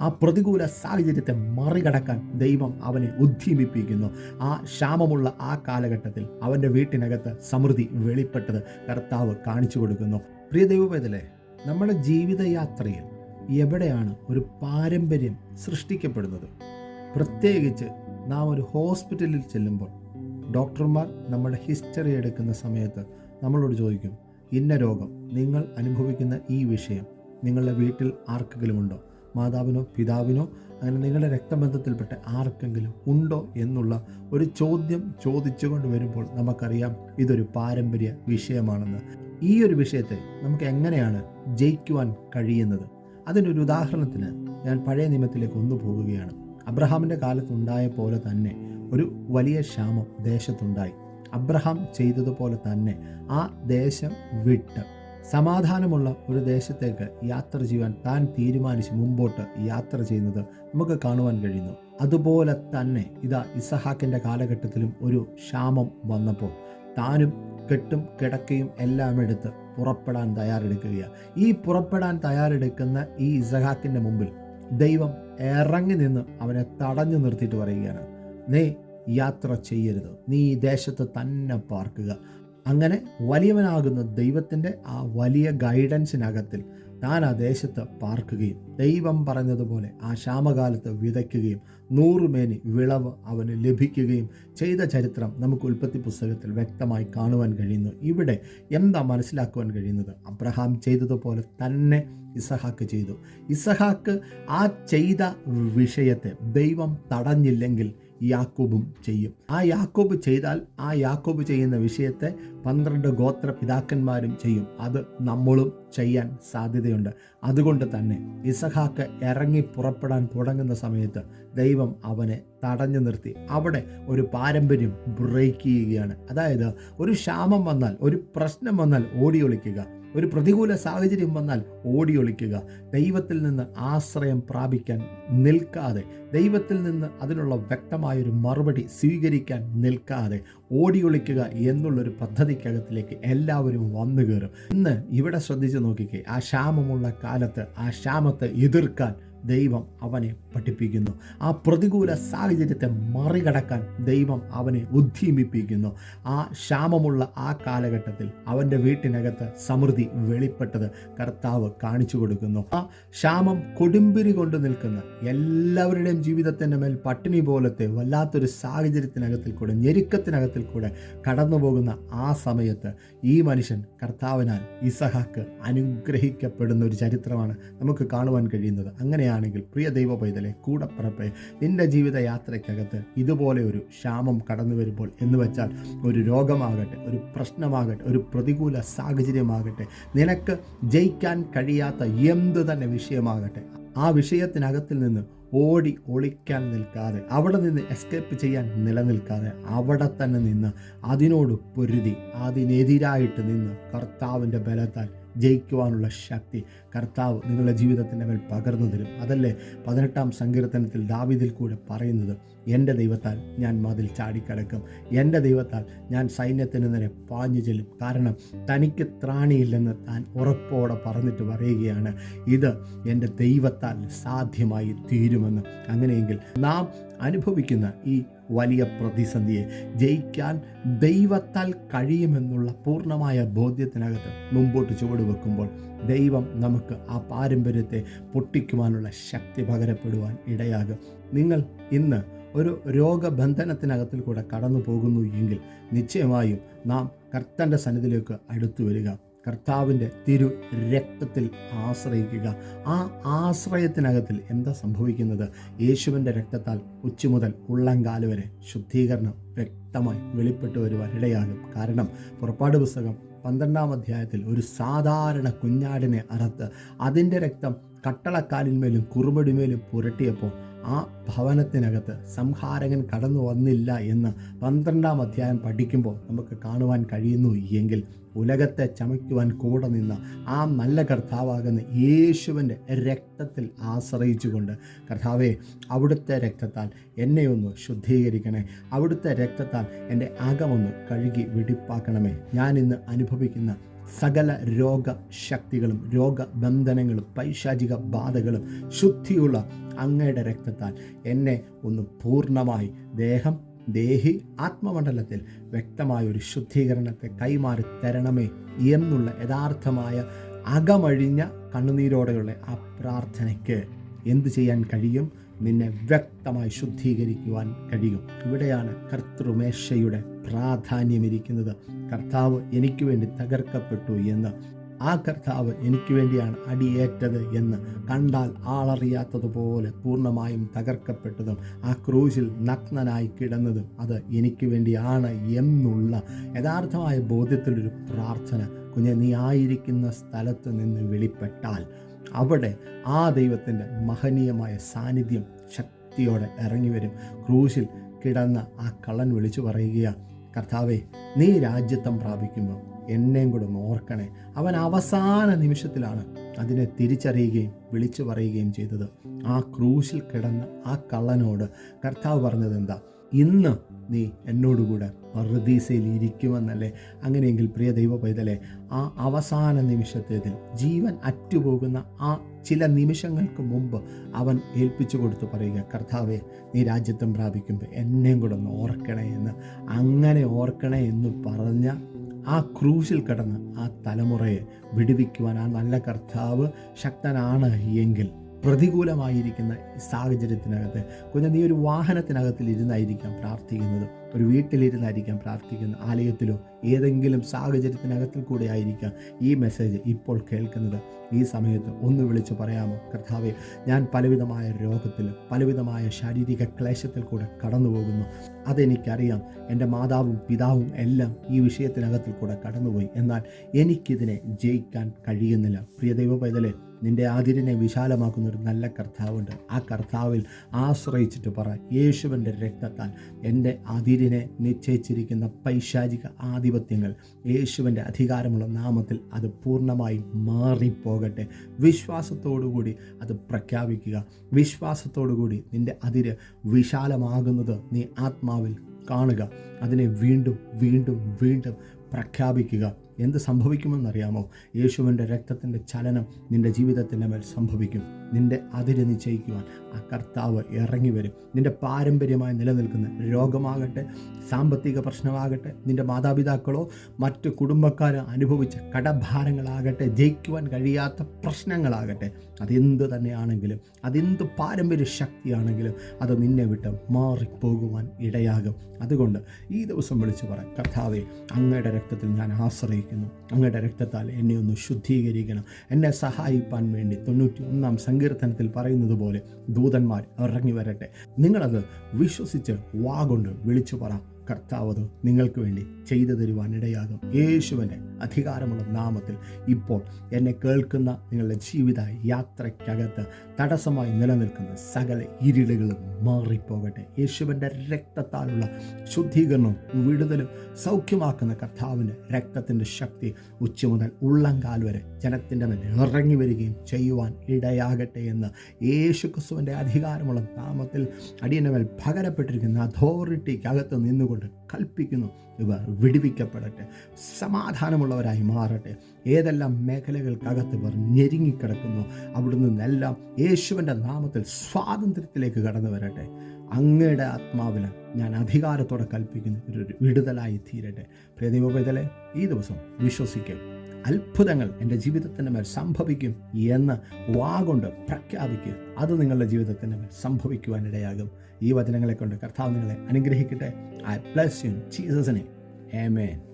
ആ പ്രതികൂല സാഹചര്യത്തെ മറികടക്കാൻ ദൈവം അവനെ ഉദ്ധീമിപ്പിക്കുന്നു ആ ക്ഷാമമുള്ള ആ കാലഘട്ടത്തിൽ അവന്റെ വീട്ടിനകത്ത് സമൃദ്ധി വെളിപ്പെട്ടത് കർത്താവ് കാണിച്ചു കൊടുക്കുന്നു. പ്രിയ ദൈവപേതലെ നമ്മുടെ ജീവിതയാത്രയിൽ എവിടെയാണ് ഒരു പാരമ്പര്യം സൃഷ്ടിക്കപ്പെടുന്നത്? പ്രത്യേകിച്ച് നാം ഒരു ഹോസ്പിറ്റലിൽ ചെല്ലുമ്പോൾ ഡോക്ടർമാർ നമ്മുടെ ഹിസ്റ്ററി എടുക്കുന്ന സമയത്ത് നമ്മളോട് ചോദിക്കും ഇന്ന രോഗം? നിങ്ങൾ അനുഭവിക്കുന്ന ഈ വിഷയം നിങ്ങളുടെ വീട്ടിൽ ആർക്കെങ്കിലും ഉണ്ടോ? മാതാവിനോ പിതാവിനോ അങ്ങനെ നിങ്ങളുടെ രക്തബന്ധത്തിൽപ്പെട്ട ആർക്കെങ്കിലും ഉണ്ടോ എന്നുള്ള ഒരു ചോദ്യം ചോദിച്ചുകൊണ്ട് വരുമ്പോൾ നമുക്കറിയാം ഇതൊരു പാരമ്പര്യ വിഷയമാണെന്ന്. ഈ ഒരു വിഷയത്തെ നമുക്ക് എങ്ങനെയാണ് ജയിക്കുവാൻ കഴിയുന്നത്? അതിനൊരു ഉദാഹരണത്തിന് ഞാൻ പഴയ നിയമത്തിലേക്ക് ഒന്ന് പോകുകയാണ്. അബ്രഹാമിന്റെ കാലത്തുണ്ടായ പോലെ തന്നെ ഒരു വലിയ ക്ഷാമം ദേശത്തുണ്ടായി. അബ്രഹാം ചെയ്തതുപോലെ തന്നെ ആ ദേശം വിട്ട് സമാധാനമുള്ള ഒരു ദേശത്തേക്ക് യാത്ര ചെയ്യുവാൻ താൻ തീരുമാനിച്ച് മുമ്പോട്ട് യാത്ര ചെയ്യുന്നത് നമുക്ക് കാണുവാൻ കഴിയുന്നു. അതുപോലെ തന്നെ ഇതാ ഇസഹാക്കിന്റെ കാലഘട്ടത്തിലും ഒരു ക്ഷാമം വന്നപ്പോൾ താനും കെട്ടും കിടക്കയും എല്ലാം എടുത്ത് പുറപ്പെടാൻ തയ്യാറെടുക്കുകയാണ് ഈ പുറപ്പെടാൻ തയ്യാറെടുക്കുന്ന ഈ ഇസഹാക്കിന്റെ മുമ്പിൽ ദൈവം ഇറങ്ങി നിന്ന് അവനെ തടഞ്ഞു നിർത്തിയിട്ട് പറയുകയാണ്. നീ യാത്ര ചെയ്യരുത്. നീ ഈ ദേശത്ത് തന്നെ പാർക്കുക. അങ്ങനെ വലിയവനാകുന്ന ദൈവത്തിന്റെ ആ വലിയ ഗൈഡൻസിനകത്തിൽ താൻ ആ ദേശത്ത് പാർക്കുകയും ദൈവം പറഞ്ഞതുപോലെ ആ ക്ഷാമകാലത്ത് വിതയ്ക്കുകയും നൂറുമേനി വിളവ് അവന് ലഭിക്കുകയും ചെയ്ത ചരിത്രം നമുക്ക് ഉൽപ്പത്തി പുസ്തകത്തിൽ വ്യക്തമായി കാണുവാൻ കഴിയുന്നു. ഇവിടെ എന്താ മനസ്സിലാക്കുവാൻ കഴിയുന്നത്? അബ്രഹാം ചെയ്തതുപോലെ തന്നെ ഇസഹാക്ക് ചെയ്തു. ഇസഹാക്ക് ആ ചെയ്ത വിഷയത്തെ ദൈവം തടഞ്ഞില്ലെങ്കിൽ യാക്കോബും ചെയ്യും. ആ യാക്കോബ് ചെയ്താൽ ആ യാക്കോബ് ചെയ്യുന്ന വിഷയത്തെ പന്ത്രണ്ട് ഗോത്ര പിതാക്കന്മാരും ചെയ്യും. അത് നമ്മളും ചെയ്യാൻ സാധ്യതയുണ്ട്. അതുകൊണ്ട് തന്നെ ഇസഹാക്ക് ഇറങ്ങി പുറപ്പെടാൻ തുടങ്ങുന്ന സമയത്ത് ദൈവം അവനെ തടഞ്ഞു നിർത്തി. അവിടെ ഒരു പാരമ്പര്യം ബ്രേക്ക് ചെയ്യുകയാണ്. അതായത് ഒരു ക്ഷാമം വന്നാൽ ഒരു പ്രശ്നം വന്നാൽ ഓടി ഒളിക്കുക ഒരു പ്രതികൂല സാഹചര്യം വന്നാൽ ഓടിയൊളിക്കുക ദൈവത്തിൽ നിന്ന് ആശ്രയം പ്രാപിക്കാൻ നിൽക്കാതെ ദൈവത്തിൽ നിന്ന് അതിനുള്ള വ്യക്തമായൊരു മറുപടി സ്വീകരിക്കാൻ നിൽക്കാതെ ഓടിയൊളിക്കുക എന്നുള്ളൊരു പദ്ധതിക്കകത്തിലേക്ക് എല്ലാവരും വന്നു കയറും ഇന്ന് ഇവിടെ ശ്രദ്ധിച്ച് നോക്കിക്കേ ആ ക്ഷാമമുള്ള കാലത്ത് ആ ക്ഷാമത്തെ എതിർക്കാൻ ദൈവം അവനെ പഠിപ്പിക്കുന്നു. ആ പ്രതികൂല സാഹചര്യത്തെ മറികടക്കാൻ ദൈവം അവനെ ഉദ്ധീമിപ്പിക്കുന്നു ആ ക്ഷാമമുള്ള ആ കാലഘട്ടത്തിൽ അവന്റെ വീട്ടിനകത്ത് സമൃദ്ധി വെളിപ്പെട്ടത് കർത്താവ് കാണിച്ചു കൊടുക്കുന്നു. ആ ക്ഷാമം കൊടുമ്പിരി കൊണ്ട് നിൽക്കുന്ന എല്ലാവരുടെയും ജീവിതത്തിന്റെ മേൽ പട്ടിണി പോലത്തെ വല്ലാത്തൊരു സാഹചര്യത്തിനകത്തിൽ കൂടെ ഞെരുക്കത്തിനകത്തിൽ കൂടെ കടന്നു പോകുന്ന ആ സമയത്ത് ഈ മനുഷ്യൻ കർത്താവിനാൽ ഇസഹാക്ക് അനുഗ്രഹിക്കപ്പെടുന്ന ഒരു ചരിത്രമാണ് നമുക്ക് കാണുവാൻ കഴിയുന്നത്. അങ്ങനെയാണെങ്കിൽ പ്രിയ ദൈവ പൈതലെ കൂടപ്പിറപ്പെ നിന്റെ ജീവിത യാത്രയ്ക്കകത്ത് ഇതുപോലെ ഒരു ക്ഷാമം കടന്നു വരുമ്പോൾ എന്ന് വെച്ചാൽ ഒരു രോഗമാകട്ടെ ഒരു പ്രശ്നമാകട്ടെ ഒരു പ്രതികൂല സാഹചര്യമാകട്ടെ നിനക്ക് ജയിക്കാൻ കഴിയാത്ത എന്ത് തന്നെ വിഷയമാകട്ടെ ആ വിഷയത്തിനകത്തിൽ നിന്ന് ഓടി ഒളിക്കാൻ നിൽക്കാതെ അവിടെ നിന്ന് എസ്കേപ്പ് ചെയ്യാൻ നിലനിൽക്കാതെ അവിടെ തന്നെ നിന്ന് അതിനോട് പൊരുതി അതിനെതിരായിട്ട് നിന്ന് കർത്താവിന്റെ ബലത്താൽ ജയിക്കുവാനുള്ള ശക്തി കർത്താവ് നിങ്ങളുടെ ജീവിതത്തിന്റെ മേൽ പകർന്നു തരും. അതല്ലേ പതിനെട്ടാം സങ്കീർത്തനത്തിൽ ദാവിദിൽ കൂടെ പറയുന്നത്? എന്റെ ദൈവത്താൽ ഞാൻ മതിൽ ചാടിക്കടക്കും. എന്റെ ദൈവത്താൽ ഞാൻ സൈന്യത്തിന് നേരെ പാഞ്ഞു ചെല്ലും. കാരണം തനിക്ക് ത്രാണിയില്ലെന്ന് താൻ ഉറപ്പോടെ പറഞ്ഞിട്ട് പറയുകയാണ്. ഇത് എന്റെ ദൈവത്താൽ സാധ്യമായി തീരുമെന്ന്. അങ്ങനെയെങ്കിൽ നാം അനുഭവിക്കുന്ന ഈ വലിയ പ്രതിസന്ധിയെ ജയിക്കാൻ ദൈവത്താൽ കഴിയുമെന്നുള്ള പൂർണമായ ബോധ്യത്തിനകത്ത് മുമ്പോട്ട് ചുവട് വെക്കുമ്പോൾ ദൈവം നമുക്ക് ആ പാരമ്പര്യത്തെ പൊട്ടിക്കുവാനുള്ള ശക്തി പകരപ്പെടുവാൻ ഇടയാകും. നിങ്ങൾ ഇന്ന് ഒരു രോഗബന്ധനത്തിനകത്തിൽ കൂടെ കടന്നു പോകുന്നു എങ്കിൽ നിശ്ചയമായും നാം കർത്തന്റെ സന്നിധിയിലേക്ക് അടുത്തു വരിക. കർത്താവിന്റെ തിരു രക്തത്തിൽ ആശ്രയിക്കുക. ആ ആശ്രയത്തിനകത്തിൽ എന്താ സംഭവിക്കുന്നത്? യേശുവിന്റെ രക്തത്താൽ ഉച്ചു മുതൽ ഉള്ളങ്കാൽ വരെ ശുദ്ധീകരണം വ്യക്തമായി വെളിപ്പെട്ടു വരുവാൻ ഇടയാകും. കാരണം പുറപ്പാട് പുസ്തകം പന്ത്രണ്ടാം അധ്യായത്തിൽ ഒരു സാധാരണ കുഞ്ഞാടിനെ അറുത്ത് അതിന്റെ രക്തം കട്ടളക്കാലിന്മേലും കുറുമടിമേലും പുരട്ടിയപ്പോൾ ആ ഭവനത്തിനകത്ത് സംഹാരകൻ കടന്നു വന്നില്ല എന്ന് പന്ത്രണ്ടാം അധ്യായം പഠിക്കുമ്പോൾ നമുക്ക് കാണുവാൻ കഴിയുന്നു എങ്കിൽ ഉലകത്തെ ചമയ്ക്കുവാൻ കൂടെ നിന്ന ആ നല്ല കർത്താവാകുന്ന യേശുവിന്റെ രക്തത്തിൽ ആശ്രയിച്ചുകൊണ്ട് കർത്താവെ അവിടുത്തെ രക്തത്താൽ എന്നെ ഒന്ന് ശുദ്ധീകരിക്കണേ. അവിടുത്തെ രക്തത്താൽ എന്റെ അകമൊന്ന് കഴുകി വെടിപ്പാക്കണമേ. ഞാൻ ഇന്ന് അനുഭവിക്കുന്ന സകല രോഗശക്തികളും രോഗബന്ധനങ്ങളും പൈശാചിക ബാധകളും ശുദ്ധിയുള്ള അങ്ങയുടെ രക്തത്താൽ എന്നെ ഒന്ന് പൂർണമായി ദേഹം ദേഹി ആത്മമണ്ഡലത്തിൽ വ്യക്തമായ ഒരു ശുദ്ധീകരണത്തെ കൈമാറി തരണമേ എന്നുള്ള യഥാർത്ഥമായ അകമഴിഞ്ഞ കണ്ണുനീരോടെയുള്ള ആ പ്രാർത്ഥനയ്ക്ക് എന്ത് ചെയ്യാൻ കഴിയും? നിന്നെ വ്യക്തമായി ശുദ്ധീകരിക്കുവാൻ കഴിയും. ഇവിടെയാണ് കർത്തൃമേശയുടെ പ്രാധാന്യമിരിക്കുന്നത് കർത്താവ് എനിക്ക് വേണ്ടി തകർക്കപ്പെട്ടു എന്ന്. ആ കർത്താവ് എനിക്ക് വേണ്ടിയാണ് അടിയേറ്റത് എന്ന് കണ്ടാൽ ആളറിയാത്തതുപോലെ പൂർണമായും തകർക്കപ്പെട്ടതും ആ ക്രൂശിൽ നഗ്നനായി കിടന്നതും അത് എനിക്ക് വേണ്ടിയാണ് എന്നുള്ള യഥാർത്ഥമായ ബോധ്യത്തിലൊരു പ്രാർത്ഥന. കുഞ്ഞെ നീ ആയിരിക്കുന്ന സ്ഥലത്ത് നിന്ന് വെളിപ്പെട്ടാൽ അവിടെ ആ ദൈവത്തിന്റെ മഹനീയമായ സാന്നിധ്യം ശക്തിയോടെ ഇറങ്ങി വരും ക്രൂശിൽ കിടന്ന ആ കള്ളൻ വിളിച്ചു പറയുക കർത്താവെ നീ രാജ്യത്വം പ്രാപിക്കുമ്പോൾ എന്നെയും കൂടെ ഒന്ന് ഓർക്കണേ. അവൻ അവസാന നിമിഷത്തിലാണ് അതിനെ തിരിച്ചറിയുകയും വിളിച്ചു പറയുകയും ചെയ്തത്. ആ ക്രൂശിൽ കിടന്ന ആ കള്ളനോട് കർത്താവ് പറഞ്ഞത് എന്താ ഇന്ന് നീ എന്നോടുകൂടെ പറുദീസയിൽ ഇരിക്കുമെന്നല്ലേ അങ്ങനെയെങ്കിൽ പ്രിയ ദൈവ പൈതലെ ആ അവസാന നിമിഷത്തേതിൽ ജീവൻ അറ്റുപോകുന്ന ആ ചില നിമിഷങ്ങൾക്ക് മുമ്പ് അവൻ ഏൽപ്പിച്ചു കൊടുത്ത് പറയുക കർത്താവെ നീ രാജ്യത്വം പ്രാപിക്കുമ്പോൾ എന്നെയും കൂടെ ഒന്ന് ഓർക്കണേ എന്ന്. അങ്ങനെ ഓർക്കണേ എന്ന് പറഞ്ഞ ആ ക്രൂശിൽ കിടന്ന് ആ തലമുറയെ വിടുവിക്കുവാൻ ആ നല്ല കർത്താവ് ശക്തനാണ് എങ്കിൽ പ്രതികൂലമായിരിക്കുന്ന സാഹചര്യത്തിനകത്ത് കുഞ്ഞ് നീ ഒരു വാഹനത്തിനകത്തിൽ ഇരുന്നായിരിക്കാം പ്രാർത്ഥിക്കുന്നത്. ഒരു വീട്ടിലിരുന്നായിരിക്കാം പ്രാർത്ഥിക്കുന്നത് ആലയത്തിലോ ഏതെങ്കിലും സാഹചര്യത്തിനകത്തിൽ കൂടെ ആയിരിക്കാം ഈ മെസ്സേജ് ഇപ്പോൾ കേൾക്കുന്നത്. ഈ സമയത്ത് ഒന്ന് വിളിച്ച് പറയാമോ? കർത്താവെ ഞാൻ പലവിധമായ രോഗത്തിൽ പലവിധമായ ശാരീരിക ക്ലേശത്തിൽ കൂടെ കടന്നു പോകുന്നു അതെനിക്കറിയാം. എന്റെ മാതാവും പിതാവും എല്ലാം ഈ വിഷയത്തിനകത്തിൽ കൂടെ കടന്നുപോയി. എന്നാൽ എനിക്കിതിനെ ജയിക്കാൻ കഴിയുന്നില്ല. പ്രിയ ദൈവ പൈതലെ നിന്റെ അതിരിനെ വിശാലമാക്കുന്ന ഒരു നല്ല കർത്താവുണ്ട്. ആ കർത്താവിൽ ആശ്രയിച്ചിട്ട് പറ. യേശുവിന്റെ രക്തത്താൽ എന്റെ അതിരിനെ നിശ്ചയിച്ചിരിക്കുന്ന പൈശാചിക ആധിപത്യങ്ങൾ യേശുവിന്റെ അധികാരമുള്ള നാമത്തിൽ അത് പൂർണമായി മാറിപ്പോകട്ടെ. വിശ്വാസത്തോടുകൂടി അത് പ്രഖ്യാപിക്കുക. വിശ്വാസത്തോടുകൂടി നിന്റെ അതിര് വിശാലമാകുന്നത് നീ ആത്മാവിൽ കാണുക. അതിനെ വീണ്ടും വീണ്ടും വീണ്ടും പ്രഖ്യാപിക്കുക. എന്ത് സംഭവിക്കുമെന്നറിയാമോ? യേശുവിന്റെ രക്തത്തിന്റെ ചലനം നിന്റെ ജീവിതത്തിന്റെ മേൽ സംഭവിക്കും. നിന്റെ അതിര് നിശ്ചയിക്കുവാൻ ആ കർത്താവ് ഇറങ്ങി വരും. നിന്റെ പാരമ്പര്യമായി നിലനിൽക്കുന്ന രോഗമാകട്ടെ സാമ്പത്തിക പ്രശ്നമാകട്ടെ നിന്റെ മാതാപിതാക്കളോ മറ്റ് കുടുംബക്കാരോ അനുഭവിച്ച കടഭാരങ്ങളാകട്ടെ ജയിക്കുവാൻ കഴിയാത്ത പ്രശ്നങ്ങളാകട്ടെ അതെന്ത് തന്നെയാണെങ്കിലും അതെന്ത് പാരമ്പര്യ ശക്തിയാണെങ്കിലും അത് നിന്നെ വിട്ട് മാറിപ്പോകുവാൻ ഇടയാകും. അതുകൊണ്ട് ഈ ദിവസം വിളിച്ചു പറ കർത്താവെ അങ്ങയുടെ രക്തത്തിൽ ഞാൻ ആശ്രയിക്കുന്നു. അങ്ങയുടെ രക്തത്താൽ എന്നെ ഒന്ന് ശുദ്ധീകരിക്കണം. എന്നെ സഹായിപ്പാൻ വേണ്ടി തൊണ്ണൂറ്റി ഒന്നാം സങ്കീർത്തനത്തിൽ പറയുന്നത് പോലെ ദൂതന്മാർ ഇറങ്ങി വരട്ടെ. നിങ്ങളത് വിശ്വസിച്ച് വാ കൊണ്ട് വിളിച്ചു പറ കർത്താവ് നിങ്ങൾക്ക് വേണ്ടി ചെയ്തു തരുവാൻ ഇടയാകും യേശുവിന്റെ അധികാരമുള്ള നാമത്തിൽ ഇപ്പോൾ എന്നെ കേൾക്കുന്ന നിങ്ങളുടെ ജീവിത യാത്രയ്ക്കകത്ത് തടസ്സമായി നിലനിൽക്കുന്ന സകല ഇരുളുകളും മാറിപ്പോകട്ടെ. യേശുവിന്റെ രക്തത്താലുള്ള ശുദ്ധീകരണവും വിടുതലും സൗഖ്യമാക്കുന്ന കർത്താവിന്റെ രക്തത്തിന്റെ ശക്തി ഉച്ച മുതൽ ഉള്ളങ്കാൽ വരെ ജനത്തിന്റെ മേൽ ഇറങ്ങി വരികയും ചെയ്യുവാൻ ഇടയാകട്ടെ എന്ന് യേശു ക്രിസ്തുവിന്റെ അധികാരമുള്ള നാമത്തിൽ അടിയന്റെ മേൽ പകരപ്പെട്ടിരിക്കുന്ന അതോറിറ്റിക്കകത്ത് നിന്നുകൊണ്ട് കൽപ്പിക്കുന്നു. ഇവർ വിടുവിക്കപ്പെടട്ടെ. സമാധാനമുള്ളവരായി മാറട്ടെ. ഏതെല്ലാം മേഖലകൾക്കകത്ത് ഇവർ ഞെരുങ്ങിക്കിടക്കുന്നു അവിടെ നിന്നെല്ലാം യേശുവിന്റെ നാമത്തിൽ സ്വാതന്ത്ര്യത്തിലേക്ക് കടന്നു വരട്ടെ. അങ്ങയുടെ ആത്മാവിൽ ഞാൻ അധികാരത്തോടെ കൽപ്പിക്കുന്നു. ഒരു വിടുതലായി തീരട്ടെ. പ്രിയദൈവപൈതലെ ഈ ദിവസം വിശ്വസിക്കും. അത്ഭുതങ്ങൾ എന്റെ ജീവിതത്തിന്റെ മേൽ സംഭവിക്കും എന്ന് വാഗൊണ്ട് പ്രഖ്യാപിക്കുക അത് നിങ്ങളുടെ ജീവിതത്തിന്റെ മേൽ സംഭവിക്കുവാനിടയാകും ഈ വചനങ്ങളെ കൊണ്ട് കർത്താവ് നിങ്ങളെ അനുഗ്രഹിക്കട്ടെ. ഐ പ്ലസ് യു ജീസസിനെ Amen.